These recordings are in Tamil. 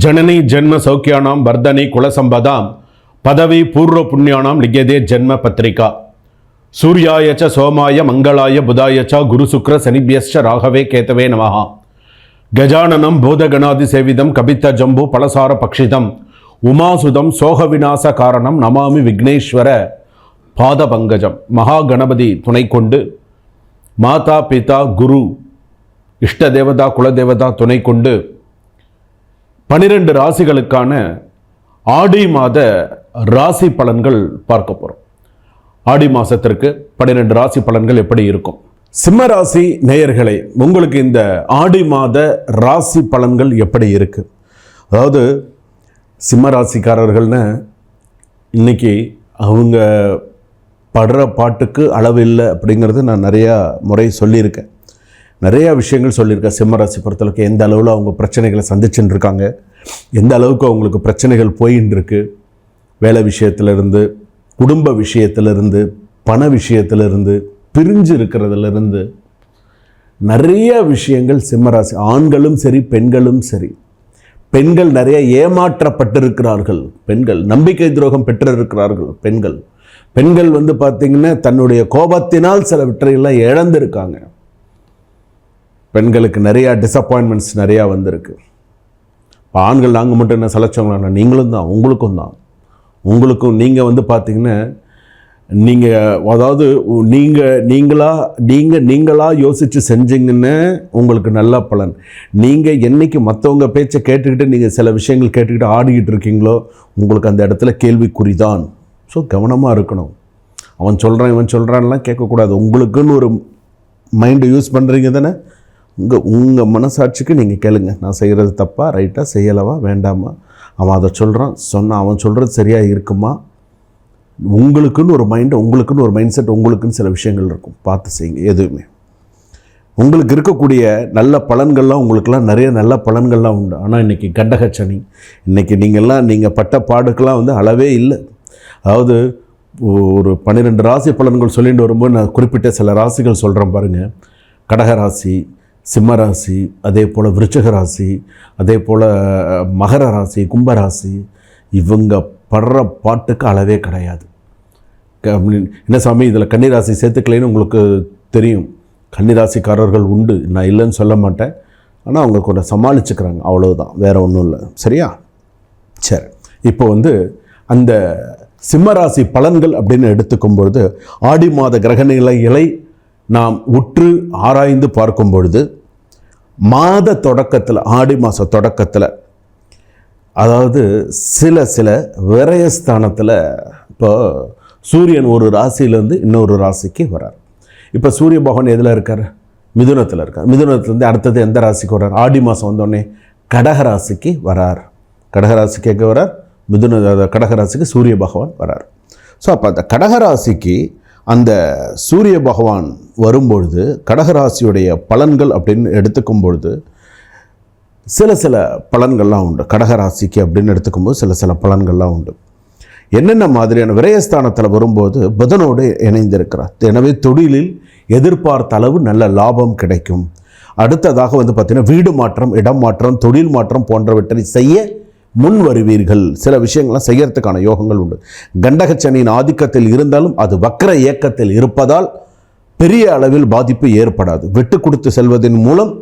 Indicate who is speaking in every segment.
Speaker 1: ஜனனி ஜென்ம சௌக்கியானாம் வர்தனி குலசம்பதாம் பதவி பூர்வ புண்ணியானாம் லிகதே ஜென்ம பத்திரிகா. சூர்யாயச்ச சோமாய மங்களாய புதாயச்ச குரு சுக்ர சனிபியஸ்ச ராகவே கேத்தவே நமஹா. கஜானனம் பூதகணாதி சேவிதம் கபித்த ஜம்பு பலசார பக்ஷிதம் உமாசுதம் சோக விநாச காரணம் நமாமி விக்னேஸ்வர பாத பங்கஜம் மகா கணபதி துணை கொண்டு மாதா பிதா குரு இஷ்ட தேவதா குலதேவதா துணை கொண்டு பனிரெண்டு ராசிகளுக்கான ஆடி மாத ராசி பலன்கள் பார்க்க போகிறோம் ஆடி மாதத்திற்கு பன்னிரெண்டு ராசி பலன்கள் எப்படி இருக்கும்? சிம்ம ராசி நேயர்களே உங்களுக்கு இந்த ஆடி மாத ராசி பலன்கள் எப்படி இருக்கு? அதாவது சிம்ம ராசிக்காரர்கள்னு இன்னைக்கு அவங்க படுற பாட்டுக்கு அளவு இல்லை அப்படிங்கிறது நான் நிறையா முறை சொல்லியிருக்கேன். நிறையா விஷயங்கள் சொல்லியிருக்கேன் சிம்மராசி பொறுத்தளவுக்கு எந்த அளவில் அவங்க பிரச்சனைகளை சந்திச்சுட்டு இருக்காங்க. எந்த அளவுக்கு அவங்களுக்கு பிரச்சனைகள் போயின்னு இருக்கு வேலை விஷயத்திலிருந்து குடும்ப விஷயத்திலிருந்து பண விஷயத்திலிருந்து பிரிஞ்சு இருக்கிறதுலேருந்து நிறைய விஷயங்கள் சிம்மராசி ஆண்களும் சரி பெண்களும் சரி. பெண்கள் நிறைய ஏமாற்றப்பட்டிருக்கிறார்கள். பெண்கள் நம்பிக்கை துரோகம் பெற்றிருக்கிறார்கள். பெண்கள் பெண்கள் வந்து பார்த்திங்கன்னா தன்னுடைய கோபத்தினால் சில விற்றையெல்லாம் இழந்திருக்காங்க. பெண்களுக்கு நிறையா டிசப்பாயின்மெண்ட்ஸ் நிறையா வந்திருக்கு. இப்போ ஆண்கள் நாங்கள் மட்டும் என்ன சலைச்சவங்களா நீங்களும் தான் உங்களுக்கும் தான். உங்களுக்கும் நீங்கள் வந்து பார்த்தீங்கன்னா நீங்கள் அதாவது நீங்கள் நீங்களா நீங்கள் நீங்களாக யோசித்து செஞ்சீங்கன்னு உங்களுக்கு நல்ல பலன். நீங்கள் என்னைக்கு மற்றவங்க பேச்சை கேட்டுக்கிட்டு நீங்கள் சில விஷயங்கள் கேட்டுக்கிட்டு ஆடிக்கிட்டு இருக்கீங்களோ உங்களுக்கு அந்த இடத்துல கேள்விக்குறி தான். ஸோ கவனமாக இருக்கணும். அவன் சொல்கிறான் இவன் சொல்கிறான்லாம் கேட்கக்கூடாது. உங்களுக்குன்னு ஒரு மைண்டை யூஸ் பண்ணுறீங்க தானே? உங்கள் உங்கள் மனசாட்சிக்கு நீங்கள் கேளுங்க. நான் செய்கிறது தப்பா ரைட்டாக செய்யலவா வேண்டாமா? அவன் அதை சொல்கிறான் சொன்னான் அவன் சொல்கிறது சரியாக இருக்குமா? உங்களுக்குன்னு ஒரு மைண்டு உங்களுக்குன்னு ஒரு மைண்ட் செட் உங்களுக்குன்னு சில விஷயங்கள் இருக்கும். பார்த்து செய்யுங்க எதுவுமே. உங்களுக்கு இருக்கக்கூடிய நல்ல பலன்கள்லாம் உங்களுக்கெல்லாம் நிறைய நல்ல பலன்கள்லாம் உண்டு. ஆனால் இன்றைக்கி கண்டகச்சனி இன்றைக்கி நீங்கள்லாம் நீங்கள் பட்ட பாடுக்கெல்லாம் வந்து அளவே இல்லை. அதாவது ஒரு பன்னிரெண்டு ராசி பலன்கள் சொல்லிட்டு வரும்போது நான் குறிப்பிட்ட சில ராசிகள் சொல்கிறேன் பாருங்கள் கடகராசி சிம்மராசி அதே போல் விருச்சக ராசி அதே போல் மகர ராசி கும்பராசி இவங்க படுற பாட்டுக்கு அளவே கிடையாது. க- என்ன சாமி இதில் கன்னிராசி சேர்த்துக்கலைன்னு உங்களுக்கு தெரியும். கன்னிராசிக்காரர்கள் உண்டு நான் இல்லைன்னு சொல்ல மாட்டேன். ஆனால் அவங்க கூட சமாளிச்சுக்கிறாங்க அவ்வளோதான் வேறு ஒன்றும் இல்லை. சரியா? சரி. இப்போ வந்து அந்த சிம்மராசி பலன்கள் அப்படின்னு எடுத்துக்கும் பொழுது ஆடி மாத கிரக நிலைகளை நாம் உற்று ஆராய்ந்து பார்க்கும் பொழுது மாத தொடக்கத்தில் ஆடி மாத தொடக்கத்தில் அதாவது சில சில விரயஸ்தானத்தில் இப்போ சூரியன் ஒரு ராசியிலேருந்து இன்னொரு ராசிக்கு வரார். இப்போ சூரிய பகவான் எதில் இருக்கார்? மிதுனத்தில் இருக்கார். மிதுனத்துலேருந்து அடுத்தது எந்த ராசிக்கு வரார்? ஆடி மாதம் வந்தோடனே கடக ராசிக்கு வரார். கடகராசிக்கு எங்கே வரார்? மிதுன கடகராசிக்கு சூரிய பகவான் வரார். ஸோ அப்போ அந்த கடகராசிக்கு அந்த சூரிய பகவான் வரும்பொழுது கடகராசியுடைய பலன்கள் அப்படின்னு எடுத்துக்கும் பொழுது சில சில பலன்கள்லாம் உண்டு. கடகராசிக்கு அப்படின்னு எடுத்துக்கும்போது சில சில பலன்கள்லாம் உண்டு. என்னென்ன மாதிரியான விரயஸ்தானத்தில் வரும்போது புதனோடு இணைந்திருக்கிறார். எனவே தொழிலில் எதிர்பார்த்த அளவு நல்ல லாபம் கிடைக்கும். அடுத்ததாக வந்து பார்த்திங்கன்னா வீடு மாற்றம் இடம் மாற்றம் தொழில் மாற்றம் போன்றவற்றை செய்ய முன் வருவீர்கள். சில விஷயங்கள்லாம் செய்யறதுக்கான யோகங்கள் உண்டு. கண்டகச்சனியின் ஆதிக்கத்தில் இருந்தாலும் அது வக்கர இயக்கத்தில் இருப்பதால் பெரிய அளவில் பாதிப்பு ஏற்படாது. விட்டு கொடுத்து செல்வதன் மூலம்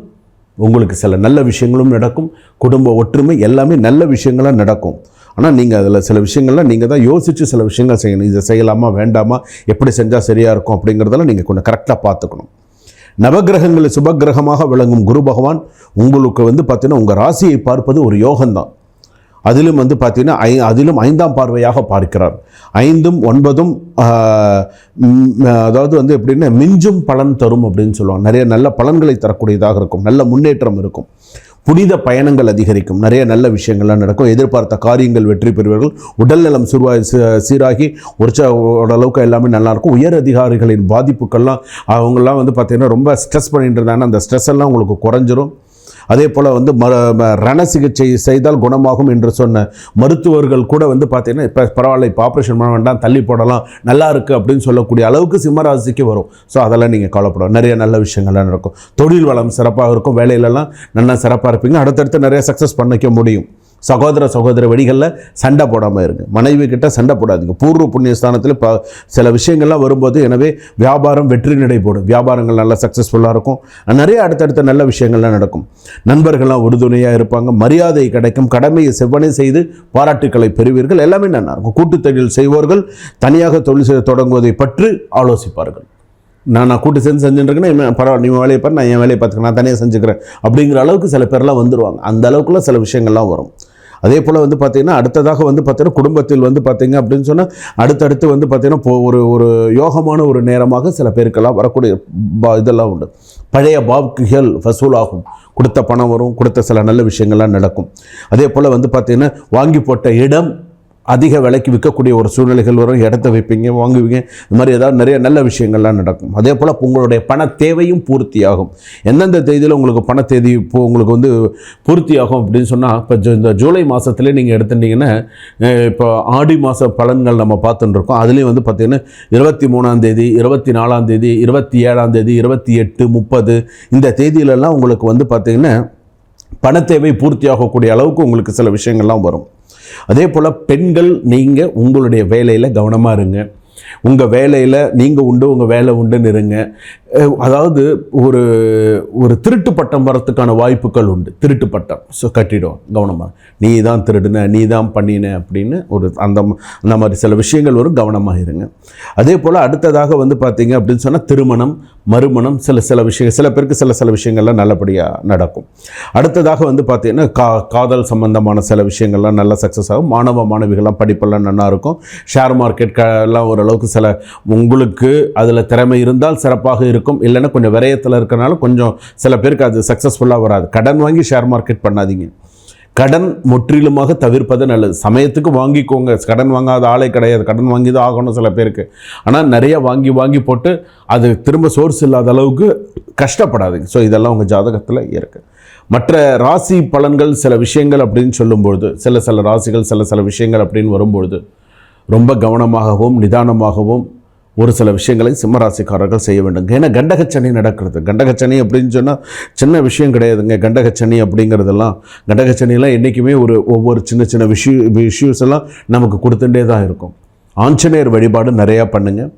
Speaker 1: உங்களுக்கு சில நல்ல விஷயங்களும் நடக்கும். குடும்ப ஒற்றுமை எல்லாமே நல்ல விஷயங்களாக நடக்கும். ஆனால் நீங்கள் அதில் சில விஷயங்கள்லாம் நீங்கள் தான் யோசித்து சில விஷயங்கள் செய்யணும். இதை செய்யலாமா வேண்டாமா எப்படி செஞ்சால் சரியாக இருக்கும் அப்படிங்கிறதெல்லாம் நீங்கள் கொஞ்சம் கரெக்டாக பார்த்துக்கணும். நவக்கிரகங்களில் சுபகிரகமாக விளங்கும் குரு பகவான் உங்களுக்கு வந்து பார்த்தீங்கன்னா உங்கள் ராசியை பார்ப்பது ஒரு யோகம்தான். அதிலும் வந்து பார்த்தீங்கன்னா ஐ அதிலும் ஐந்தாம் பார்வையாக பார்க்கிறார். ஐந்தும் ஒன்பதும் அதாவது வந்து எப்படின்னா மிஞ்சும் பலன் தரும் அப்படின்னு சொல்லுவாங்க. நிறைய நல்ல பலன்களை தரக்கூடியதாக இருக்கும். நல்ல முன்னேற்றம் இருக்கும். புனித பயணங்கள் அதிகரிக்கும். நிறைய நல்ல விஷயங்கள்லாம் நடக்கும். எதிர்பார்த்த காரியங்கள் வெற்றி பெறுவார்கள். உடல்நலம் சுருவா சீராகி உற்ச ஓரளவுக்கு எல்லாமே நல்லாயிருக்கும் உயர் அதிகாரிகளின் பாதிப்புக்கெல்லாம் அவங்கெல்லாம் வந்து பார்த்தீங்கன்னா ரொம்ப ஸ்ட்ரெஸ் பண்ணிட்டு இருந்தாங்கன்னா அந்த ஸ்ட்ரெஸ் எல்லாம் உங்களுக்கு குறைஞ்சிரும். அதே போல் வந்து ம ரண சிகிச்சை செய்தால் குணமாகும் என்று சொன்ன மருத்துவர்கள் கூட வந்து பார்த்தீங்கன்னா இப்போ பரவாயில்ல இப்போ ஆப்ரேஷன் பண்ண வேண்டாம் தள்ளி போடலாம் நல்லா இருக்குது அப்படின்னு சொல்லக்கூடிய அளவுக்கு சிம்மராசிக்கு வரும். ஸோ அதெல்லாம் நீங்கள் கவலைப்படும் நிறைய நல்ல விஷயங்கள்லாம் நடக்கும். தொழில் வளம் சிறப்பாக இருக்கும். வேலையிலலாம் நல்லா சிறப்பாக இருப்பீங்க. அடுத்தடுத்து நிறைய சக்ஸஸ் பண்ணிக்க முடியும். சகோதர சகோதர வழிகளில் சண்டை போடாமல் இருங்க. மனைவி கிட்ட சண்டை போடாதீங்க. பூர்வ புண்ணிய ஸ்தானத்தில் இப்போ சில விஷயங்கள்லாம் வரும்போது எனவே வியாபாரம் வெற்றி நடை போடும். வியாபாரங்கள் நல்லா சக்ஸஸ்ஃபுல்லாக இருக்கும். நிறைய அடுத்தடுத்த நல்ல விஷயங்கள்லாம் நடக்கும். நண்பர்கள்லாம் உறுதுணையாக இருப்பாங்க. மரியாதை கிடைக்கும். கடமையை செவ்வனை செய்து பாராட்டுக்களை பெறுவீர்கள். எல்லாமே நல்லா இருக்கும். கூட்டுத் தொழில் செய்வோர்கள் தனியாக தொழில் செய்ய தொடங்குவதை பற்றி ஆலோசிப்பார்கள். நான் நான் கூட்டு சேர்ந்து செஞ்சுருக்கேன்னா இவன் பரவாயில்ல நீ வேலையை பாரு நான் என் வேலையை பார்த்துக்கிறேன் நான் தனியாக செஞ்சுக்கிறேன் அப்படிங்கிற அளவுக்கு சில பேர்லாம் வந்துடுவாங்க அந்த அளவுக்குலாம் சில விஷயங்கள்லாம் வரும். அதே போல் வந்து பார்த்திங்கன்னா அடுத்ததாக வந்து பார்த்தீங்கன்னா குடும்பத்தில் வந்து பார்த்திங்க அப்படின்னு சொன்னால் அடுத்தடுத்து வந்து பார்த்திங்கன்னா இப்போ ஒரு ஒரு யோகமான ஒரு நேரமாக சில பேருக்கெல்லாம் வரக்கூடிய பா இதெல்லாம் உண்டு. பழைய பாவுக்குகள் வசூலாகும். கொடுத்த பணம் வரும் கொடுத்த சில நல்ல விஷயங்கள்லாம் நடக்கும். அதே போல் வந்து பார்த்திங்கன்னா வாங்கி போட்ட இடம் அதிக விலைக்கு விற்கக்கூடிய ஒரு சூழ்நிலைகள் வரும். இடத்த வைப்பீங்க வாங்குவீங்க. இந்த மாதிரி ஏதாவது நிறைய நல்ல விஷயங்கள்லாம் நடக்கும். அதே போல் உங்களுடைய பண தேவையும் பூர்த்தியாகும். எந்தெந்த தேதியில் உங்களுக்கு பண தேதி இப்போ உங்களுக்கு வந்து பூர்த்தியாகும் அப்படின்னு சொன்னால் இப்போ ஜூ- இந்த ஜூலை மாதத்துலேயே நீங்கள் எடுத்துட்டீங்கன்னா இப்போ ஆடி மாத பலன்கள் நம்ம பார்த்துட்டு இருக்கோம் அதுலேயும் வந்து பார்த்திங்கன்னா இருபத்தி மூணாம் தேதி இருபத்தி நாலாம் தேதி இருபத்தி ஏழாம் தேதி இருபத்தி எட்டு முப்பது இந்த தேதியிலெல்லாம் உங்களுக்கு வந்து பார்த்திங்கன்னா பணத்தேவை பூர்த்தியாகக்கூடிய அளவுக்கு உங்களுக்கு சில விஷயங்கள்லாம் வரும். அதே போல் பெண்கள் நீங்கள் உங்களுடைய வேலையில் கவனமாக இருங்க. உங்கள் வேலையில் நீங்கள் உண்டு உங்கள் வேலை உண்டுன்னு இருங்க. அதாவது ஒரு ஒரு திருட்டு பட்டம் வரத்துக்கான வாய்ப்புகள் உண்டு. திருட்டு பட்டம். ஸோ கட்டிடும். கவனமாக நீ தான் திருடுன நீ தான் பண்ணின அப்படின்னு ஒரு அந்த அந்த மாதிரி சில விஷயங்கள் வரும். கவனமாக இருங்க. அதே போல் அடுத்ததாக வந்து பார்த்தீங்க அப்படின்னு சொன்னால் திருமணம் மறுமணம் சில சில விஷயங்கள் சில பேருக்கு சில சில விஷயங்கள்லாம் நல்லபடியாக நடக்கும். அடுத்ததாக வந்து பார்த்தீங்கன்னா கா காதல் சம்பந்தமான சில விஷயங்கள்லாம் நல்லா சக்ஸஸ் ஆகும். மாணவ மாணவிகள்லாம் படிப்பெல்லாம் நல்லா இருக்கும். ஷேர் மார்க்கெட் எல்லாம் ஓரளவுக்கு சில உங்களுக்கு அதில் திறமை இருந்தால் சிறப்பாக இருக்கும் இருக்கும். இல்லைன்னா கொஞ்சம் விரயத்தில் இருக்கிறனால கொஞ்சம் சில பேருக்கு அது சக்ஸஸ்ஃபுல்லாக வராது. கடன் வாங்கி ஷேர் மார்க்கெட் பண்ணாதீங்க. கடன் முற்றிலுமாக தவிர்ப்பது நல்லது. சமயத்துக்கு வாங்கிக்கோங்க. கடன் வாங்காத ஆளே கிடையாது. கடன் வாங்கி தான் ஆகணும் சில பேருக்கு. ஆனால் நிறைய வாங்கி வாங்கி போட்டு அது திரும்ப சோர்ஸ் இல்லாத அளவுக்கு கஷ்டப்படாதீங்க. ஸோ இதெல்லாம் உங்கள் ஜாதகத்தில் இருக்குது மற்ற ராசி பலன்கள் சில விஷயங்கள் அப்படின்னு சொல்லும்பொழுது சில சில ராசிகள் சில சில விஷயங்கள் அப்படின்னு வரும்பொழுது ரொம்ப கவனமாகவும் நிதானமாகவும் ஒரு சில விஷயங்களை சிம்மராசிக்காரர்கள் செய்ய வேண்டும் ஏன்னா கண்டகச்சனி நடக்கிறது. கண்டகச்சனி அப்படின்னு சொன்னால் சின்ன விஷயம் கிடையாதுங்க. கண்டகச்சனி அப்படிங்கிறதெல்லாம் கண்டகச்சனிலாம் என்றைக்குமே ஒரு ஒவ்வொரு சின்ன சின்ன விஷய இஷ்யூஸ் எல்லாம் நமக்கு கொடுத்துட்டே தான் இருக்கும். ஆஞ்சநேயர் வழிபாடு நிறையா பண்ணுங்கள்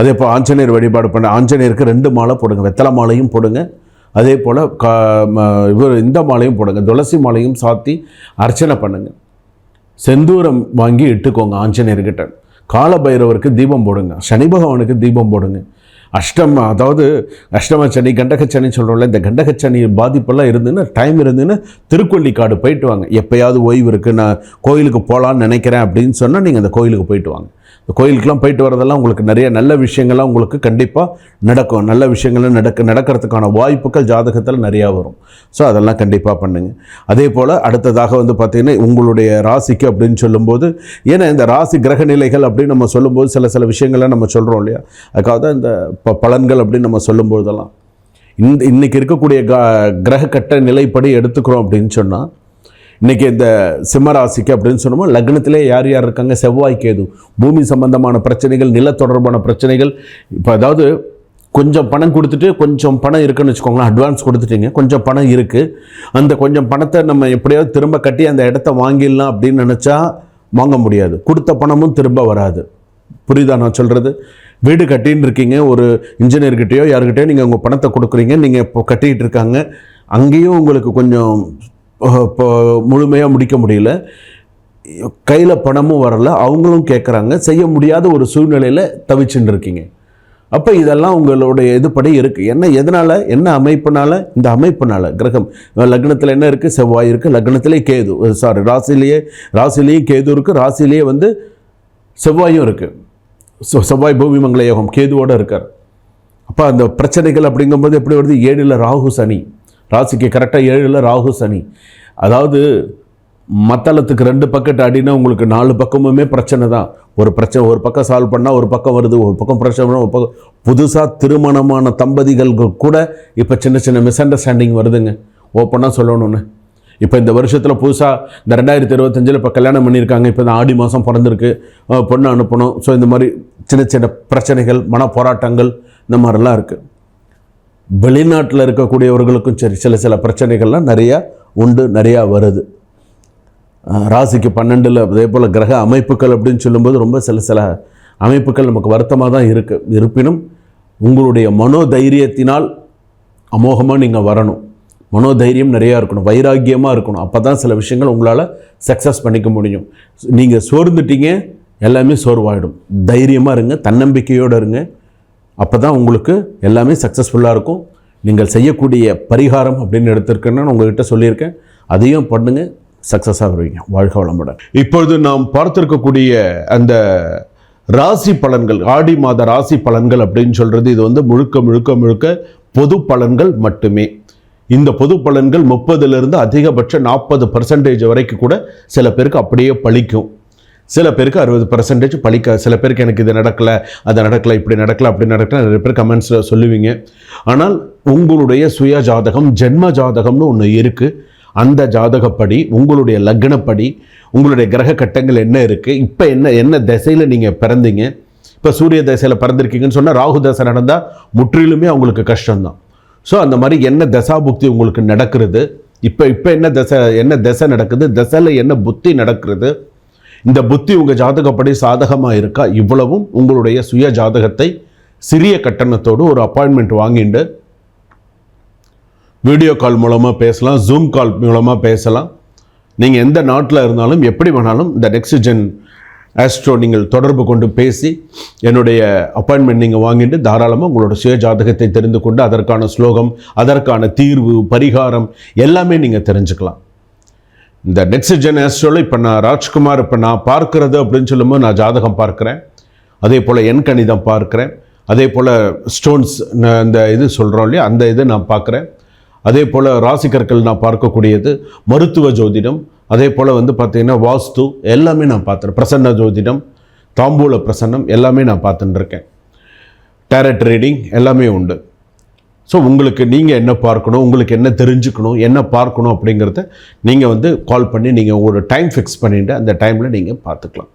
Speaker 1: அதே போல் ஆஞ்சநேயர் வழிபாடு பண்ண ஆஞ்சநேயருக்கு ரெண்டு மாலை போடுங்க. வெத்தலை மாலையும் போடுங்க. அதே போல் கா இவர் இந்த மாலையும் போடுங்க. துளசி மாலையும் சாத்தி அர்ச்சனை பண்ணுங்க. செந்தூரம் வாங்கி இட்டுக்கோங்க ஆஞ்சநேயர்கிட்ட. காலபைரவருக்கு தீபம் போடுங்க. சனி பகவானுக்கு தீபம் போடுங்க. அஷ்டம அதாவது அஷ்டம சனி கண்டகச்சனி சொல்கிறோம்ல இந்த கண்டகச்சனி பாதிப்பெல்லாம் இருந்துன்னா டைம் இருந்துன்னா திருக்கொள்ளிக்காடு போயிட்டு வாங்க. எப்பயாவது ஓய்வு இருக்குது நான் கோயிலுக்கு போகலான்னு நினைக்கிறேன் அப்படின்னு சொன்னால் நீங்கள் அந்த கோயிலுக்கு போயிட்டு வாங்க. இந்த கோயிலுக்கெல்லாம் போயிட்டு வரதெல்லாம் உங்களுக்கு நிறைய நல்ல விஷயங்கள்லாம் உங்களுக்கு கண்டிப்பாக நடக்கும். நல்ல விஷயங்கள்லாம் நடக்க நடக்கிறதுக்கான வாய்ப்புகள் ஜாதகத்தில் நிறையா வரும். ஸோ அதெல்லாம் கண்டிப்பாக பண்ணுங்கள் அதே போல் அடுத்ததாக வந்து பார்த்திங்கன்னா உங்களுடைய ராசிக்கு அப்படின்னு சொல்லும்போது ஏன்னா இந்த ராசி கிரக நிலைகள் அப்படின்னு நம்ம சொல்லும்போது சில சில விஷயங்கள்லாம் நம்ம சொல்கிறோம் இல்லையா? அதுக்காக தான் இந்த ப பலன்கள் அப்படின்னு நம்ம சொல்லும்போதெல்லாம். இந்த இன்றைக்கி இருக்கக்கூடிய க கிரக கட்ட நிலைப்படி எடுத்துக்கிறோம் அப்படின்னு சொன்னால் இன்றைக்கி இந்த சிம்மராசிக்கு அப்படின்னு சொன்னோமோ லக்னத்திலே யார் யார் இருக்காங்க? செவ்வாய் கேது. பூமி சம்பந்தமான பிரச்சனைகள் நில தொடர்பான பிரச்சனைகள். இப்போ அதாவது கொஞ்சம் பணம் கொடுத்துட்டு கொஞ்சம் பணம் இருக்குன்னு வச்சுக்கோங்களேன் அட்வான்ஸ் கொடுத்துட்டீங்க. கொஞ்சம் பணம் இருக்குது அந்த கொஞ்சம் பணத்தை நம்ம எப்படியாவது திரும்ப கட்டி அந்த இடத்த வாங்கிடலாம் அப்படின்னு நினச்சா வாங்க முடியாது. கொடுத்த பணமும் திரும்ப வராது. புரியுதா நான் சொல்கிறது வீடு கட்டின்னு இருக்கீங்க ஒரு இன்ஜினியர்கிட்டயோ யாருக்கிட்டயோ நீங்கள் உங்கள் பணத்தை கொடுக்குறீங்க நீங்கள் இப்போ கட்டிகிட்டு இருக்காங்க. அங்கேயும் உங்களுக்கு கொஞ்சம் முழுமையாக முடிக்க முடியல. கையில் பணமும் வரல. அவங்களும் கேட்குறாங்க செய்ய முடியாத ஒரு சூழ்நிலையில் தவிச்சுட்டு இருக்கீங்க அப்போ இதெல்லாம் உங்களுடைய இதுபடி இருக்குது என்ன எதனால் என்ன அமைப்புனால? இந்த அமைப்புனால கிரகம். லக்னத்தில் என்ன இருக்குது செவ்வாய் இருக்குது லக்னத்திலே கேது. சாரி ராசிலேயே ராசிலேயும் கேது இருக்குது ராசிலேயே வந்து செவ்வாயும் இருக்குது ஸோ செவ்வாய் பூமி மங்கள யோகம் கேதுவோடு இருக்கார். அப்போ அந்த பிரச்சனைகள் அப்படிங்கும்போது எப்படி வருது? ஏழில் ராகு சனி. ராசிக்கு கரெக்டாக ஏழில் ராகு சனி. அதாவது மத்தளத்துக்கு ரெண்டு பக்கெட் அடினா உங்களுக்கு நாலு பக்கமுமே பிரச்சனை தான். ஒரு பிரச்சனை ஒரு பக்கம் சால்வ் பண்ணால் ஒரு பக்கம் வருது ஒரு பக்கம் பிரச்சனை ஒரு பக்கம். புதுசாக திருமணமான தம்பதிகள் கூட இப்போ சின்ன சின்ன மிஸ் அண்டர்ஸ்டாண்டிங் வருதுங்க ஓப்பனாக சொல்லணும்னு. இப்போ இந்த வருஷத்தில் புதுசாக இந்த ரெண்டாயிரத்தி இருபத்தஞ்சில் இப்போ கல்யாணம் பண்ணியிருக்காங்க. இப்போ இந்த ஆடி மாதம் பிறந்திருக்கு. பொண்ணு அனுப்பணும். ஸோ இந்த மாதிரி சின்ன சின்ன பிரச்சனைகள் மன போராட்டங்கள் இந்த மாதிரிலாம் இருக்குது வெளிநாட்டில் இருக்கக்கூடியவர்களுக்கும் சரி சில சில பிரச்சனைகள்லாம் நிறையா உண்டு நிறையா வருது. ராசிக்கு பன்னெண்டில் அதே போல் கிரக அமைப்புகள் அப்படின்னு சொல்லும்போது ரொம்ப சில சில அமைப்புகள் நமக்கு வருத்தமாக தான் இருக்குது இருப்பினும் உங்களுடைய மனோதைரியத்தினால் அமோகமாக நீங்கள் வரணும். மனோதைரியம் நிறையா இருக்கணும் வைராக்கியமாக இருக்கணும். அப்போ தான் சில விஷயங்கள் உங்களால் சக்ஸஸ் பண்ணிக்க முடியும். நீங்கள் சோர்ந்துட்டீங்க எல்லாமே சோர்வாயிடும். தைரியமாக இருங்க தன்னம்பிக்கையோடு இருங்க. அப்போ தான் உங்களுக்கு எல்லாமே சக்ஸஸ்ஃபுல்லாக இருக்கும். நீங்கள் செய்யக்கூடிய பரிகாரம் அப்படின்னு எடுத்திருக்கேன்னு உங்கள்கிட்ட சொல்லியிருக்கேன். அதையும் பண்ணுங்க சக்ஸஸாக வருவீங்க. வாழ்க வளமுடன். இப்பொழுது நாம் பார்த்துருக்கக்கூடிய அந்த ராசி பலன்கள் ஆடி மாத ராசி பலன்கள் அப்படின்னு சொல்கிறது இது வந்து முழுக்க முழுக்க முழுக்க பொது பலன்கள் மட்டுமே. இந்த பொது பலன்கள் முப்பதுலேருந்து அதிகபட்ச நாற்பது பர்சன்டேஜ் வரைக்கும் கூட சில பேருக்கு அப்படியே பழிக்கும். சில பேருக்கு அறுபது பர்சன்டேஜ் பழிக்க சில பேருக்கு எனக்கு இது நடக்கலை அது நடக்கலை இப்படி நடக்கலை அப்படி நடக்கலை நிறைய பேர் கமெண்ட்ஸில் சொல்லுவீங்க. ஆனால் உங்களுடைய சுய ஜாதகம் ஜென்ம ஜாதகம்னு ஒன்று இருக்குது அந்த ஜாதகப்படி உங்களுடைய லக்னப்படி உங்களுடைய கிரக கட்டங்கள் என்ன இருக்குது இப்போ என்ன என்ன திசையில் நீங்கள் பிறந்தீங்க? இப்போ சூரிய தசையில் பிறந்திருக்கீங்கன்னு சொன்னால் ராகு தசை நடந்தால் முற்றிலுமே அவங்களுக்கு கஷ்டம்தான். ஸோ அந்த மாதிரி என்ன தசாபுக்தி உங்களுக்கு நடக்கிறது? இப்போ இப்போ என்ன தசை என்ன தசை நடக்குது? தசையில் என்ன புத்தி நடக்கிறது? இந்த புத்தி உங்கள் ஜாதகப்படி சாதகமாக இருக்கா? இவ்வளவும் உங்களுடைய சுய ஜாதகத்தை சிறிய கட்டணத்தோடு ஒரு அப்பாயின்மெண்ட் வாங்கிட்டு வீடியோ கால் மூலமாக பேசலாம் ஜூம் கால் மூலமாக பேசலாம். நீங்கள் எந்த நாட்டில் இருந்தாலும் எப்படி வேணாலும் இந்த நெக்ஸ்ட் ஜென் ஆஸ்ட்ரோ நீங்கள் தொடர்பு கொண்டு பேசி என்னுடைய அப்பாயின்மெண்ட் நீங்கள் வாங்கிட்டு தாராளமாக உங்களோட சுய ஜாதகத்தை தெரிந்து கொண்டு அதற்கான ஸ்லோகம் அதற்கான தீர்வு பரிகாரம் எல்லாமே நீங்கள் தெரிஞ்சுக்கலாம். இந்த நெக்ஸ்ட் ஜென் ஆஸ்ட்ரோவில் இப்போ நான் ராஜ்குமார் இப்போ நான் பார்க்கறது அப்படின்னு சொல்லும்போது நான் ஜாதகம் பார்க்குறேன். அதே போல் என் கணிதம் பார்க்குறேன். அதே போல் ஸ்டோன்ஸ் இந்த இது சொல்கிறோம் இல்லையா? அந்த இது நான் பார்க்குறேன். அதே போல் ராசிக்கற்கள் நான் பார்க்கக்கூடியது மருத்துவ ஜோதிடம். அதே போல் வந்து பார்த்திங்கன்னா வாஸ்து எல்லாமே நான் பார்த்துறேன். பிரசன்ன ஜோதிடம் தாம்பூல பிரசன்னம் எல்லாமே நான் பார்த்துட்டுருக்கேன். டேரட் ரீடிங் எல்லாமே உண்டு. ஸோ உங்களுக்கு நீங்கள் என்ன பார்க்கணும் உங்களுக்கு என்ன தெரிஞ்சுக்கணும் என்ன பார்க்கணும் அப்படிங்கிறத நீங்கள் வந்து கால் பண்ணி நீங்கள் ஒரு டைம் ஃபிக்ஸ் பண்ணிவிட்டு அந்த டைமில் நீங்கள் பார்த்துக்கலாம்.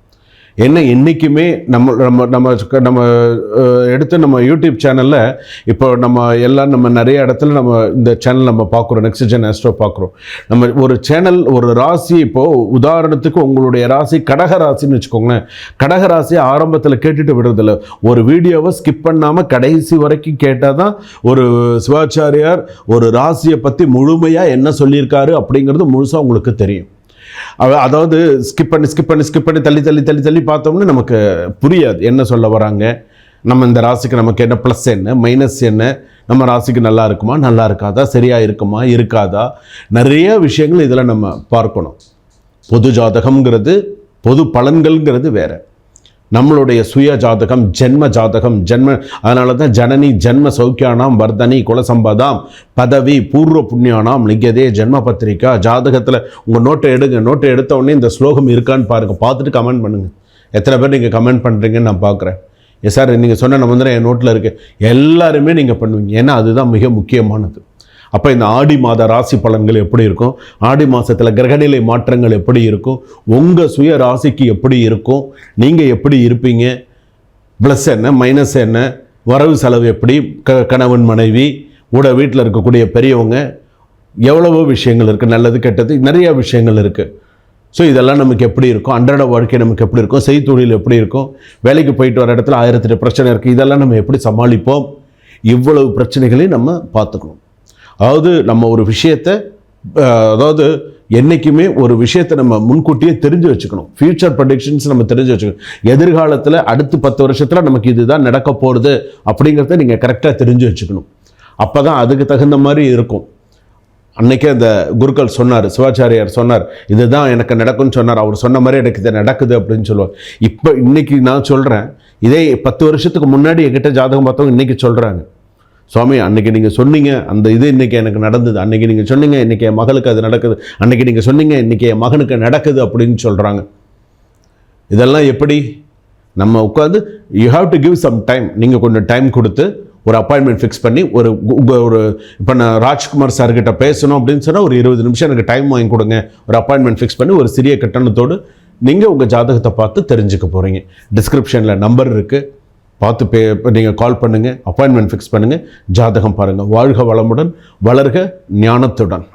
Speaker 1: என்ன என்றைக்குமே நம்ம நம்ம நம்ம நம்ம எடுத்து நம்ம யூடியூப் சேனலில் இப்போ நம்ம எல்லாம் நம்ம நிறைய இடத்துல நம்ம இந்த சேனல் நம்ம பார்க்குறோம் நெக்ஸ்ட் ஜென் ஆஸ்ட்ரோ பார்க்குறோம். நம்ம ஒரு சேனல் ஒரு ராசி இப்போது உதாரணத்துக்கு உங்களுடைய ராசி கடக ராசின்னு வச்சுக்கோங்களேன். கடக ராசி ஆரம்பத்தில் கேட்டுட்டு விடுறதில்ல. ஒரு வீடியோவை ஸ்கிப் பண்ணாமல் கடைசி வரைக்கும் கேட்டால் தான் ஒரு சிவாச்சாரியார் ஒரு ராசியை பற்றி முழுமையாக என்ன சொல்லியிருக்காரு அப்படிங்கிறது முழுசாக உங்களுக்கு தெரியும். அதாவது ஸ்கிப் பண்ணி ஸ்கிப் பண்ணி ஸ்கிப் பண்ணி தள்ளி தள்ளி தள்ளி தள்ளி பார்த்தோம்னா நமக்கு புரியாது. என்ன சொல்ல வராங்க? நம்ம இந்த ராசிக்கு நமக்கு என்ன ப்ளஸ் என்ன மைனஸ் என்ன? நம்ம ராசிக்கு நல்லா இருக்குமா? நல்லா இருக்காதா? சரியாக இருக்குமா? இருக்காதா? நிறைய விஷயங்கள் இதில் நம்ம பார்க்கணும். பொது ஜாதகம்ங்கிறது பொது பலன்கள்ங்கிறது வேற. நம்மளுடைய சுய ஜாதகம் ஜென்ம ஜாதகம் ஜென்ம அதனால தான் ஜனனி ஜென்ம சௌக்கியானாம் வர்தனி குலசம்பதாம் பதவி பூர்வ புண்ணியானாம் லிங்கதே ஜென்ம பத்திரிக்கா ஜாதகத்தில் உங்கள் நோட்டை எடுங்க. நோட்டை எடுத்த உடனே இந்த ஸ்லோகம் இருக்கான்னு பாருங்கள் பார்த்துட்டு கமெண்ட் பண்ணுங்கள் எத்தனை பேர் நீங்கள் கமெண்ட் பண்ணுறீங்கன்னு நான் பார்க்குறேன். எஸ் சார் நீங்கள் சொன்ன நம்ம என் நோட்டில் இருக்குது எல்லாருமே நீங்கள் பண்ணுவீங்க. ஏன்னா அதுதான் மிக முக்கியமானது. அப்போ இந்த ஆடி மாத ராசி பலன்கள் எப்படி இருக்கும்? ஆடி மாதத்தில் கிரகநிலை மாற்றங்கள் எப்படி இருக்கும்? உங்கள் சுய ராசிக்கு எப்படி இருக்கும்? நீங்கள் எப்படி இருப்பீங்க? ப்ளஸ் என்ன மைனஸ் என்ன? வரவு செலவு எப்படி? க கணவன் மனைவி கூட வீட்டில் இருக்கக்கூடிய பெரியவங்க எவ்வளவோ விஷயங்கள் இருக்குது நல்லது கெட்டது நிறைய விஷயங்கள் இருக்குது ஸோ இதெல்லாம் நமக்கு எப்படி இருக்கும்? அன்றாட வாழ்க்கை நமக்கு எப்படி இருக்கும்? செய்தொழில் எப்படி இருக்கும்? வேலைக்கு போயிட்டு வர இடத்துல ஆயிரத்தெட்டு பிரச்சனை இருக்குது இதெல்லாம் நம்ம எப்படி சமாளிப்போம்? இவ்வளவு பிரச்சனைகளையும் நம்ம பார்த்துக்கணும். அதாவது நம்ம ஒரு விஷயத்தை அதாவது என்றைக்குமே ஒரு விஷயத்தை நம்ம முன்கூட்டியே தெரிஞ்சு வச்சுக்கணும். ஃபியூச்சர் ப்ரொடிக்ஷன்ஸ் நம்ம தெரிஞ்சு வச்சுக்கணும். எதிர்காலத்தில் அடுத்து பத்து வருஷத்தில் நமக்கு இதுதான் நடக்க போகிறது அப்படிங்கிறத நீங்கள் கரெக்டாக தெரிஞ்சு வச்சுக்கணும். அப்போ தான் அதுக்கு தகுந்த மாதிரி இருக்கும். அன்றைக்கே அந்த குருக்கள் சொன்னார் சிவாச்சாரியார் சொன்னார் இதுதான் எனக்கு நடக்கும்னு சொன்னார். அவர் சொன்ன மாதிரி எனக்கு இது நடக்குது அப்படின்னு சொல்லுவார். இப்போ இன்றைக்கி நான் சொல்கிறேன் இதே பத்து வருஷத்துக்கு முன்னாடி என்கிட்ட ஜாதகம் பார்த்தவங்க இன்றைக்கி சொல்கிறாங்க சுவாமி அன்னைக்கு நீங்கள் சொன்னீங்க அந்த இது இன்னைக்கு எனக்கு நடந்தது. அன்னைக்கு நீங்கள் சொன்னீங்க இன்னைக்கு என் மகளுக்கு அது நடக்குது. அன்னைக்கு நீங்கள் சொன்னீங்க இன்னைக்கு என் மகனுக்கு நடக்குது அப்படின்னு சொல்கிறாங்க இதெல்லாம் எப்படி? நம்ம உட்காந்து you have to give some time நீங்கள் கொஞ்சம் டைம் கொடுத்து ஒரு அப்பாயின்மெண்ட் ஃபிக்ஸ் பண்ணி ஒரு ஒரு இப்போ நான் ராஜ்குமார் சார்கிட்ட பேசணும் அப்படின்னு சொன்னால் ஒரு இருபது நிமிஷம் எனக்கு டைம் வாங்கி கொடுங்க. ஒரு அப்பாயின்மெண்ட் ஃபிக்ஸ் பண்ணி ஒரு சிறிய கட்டணத்தோடு நீங்கள் உங்கள் ஜாதகத்தை பார்த்து தெரிஞ்சுக்க போகிறீங்க டிஸ்கிரிப்ஷனில் நம்பர் இருக்குது பார்த்து பே நீங்கள் கால் பண்ணுங்கள் அப்பாயின்மெண்ட் ஃபிக்ஸ் பண்ணுங்கள் ஜாதகம் பாருங்கள் வாழ்க வளமுடன் வளர்க ஞானத்துடன்.